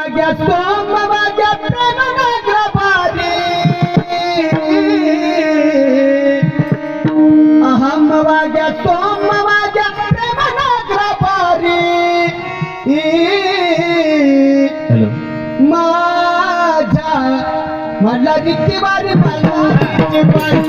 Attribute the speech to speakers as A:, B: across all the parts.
A: माझ्या सोम माझ्या प्रेमनाग्रभारी अहम माझ्या सोम माझ्या
B: प्रेमनाग्रभारी
A: माझ्या मला रिक्की बारी मला रिक्की बारी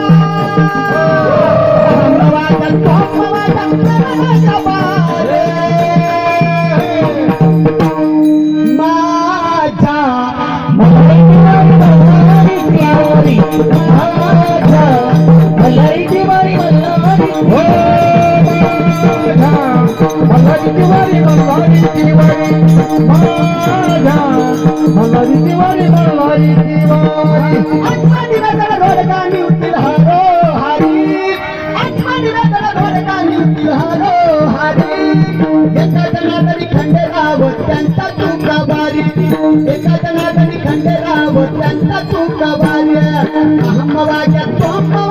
A: तिवारी बळवाई तिवारी. माझ्या मल्हारी तिवारी बळवाई तिवारी. एका जणातरी खंडेराव त्यांचा त्यांचा तुमचा बारी. अहमवाच्या सोमवा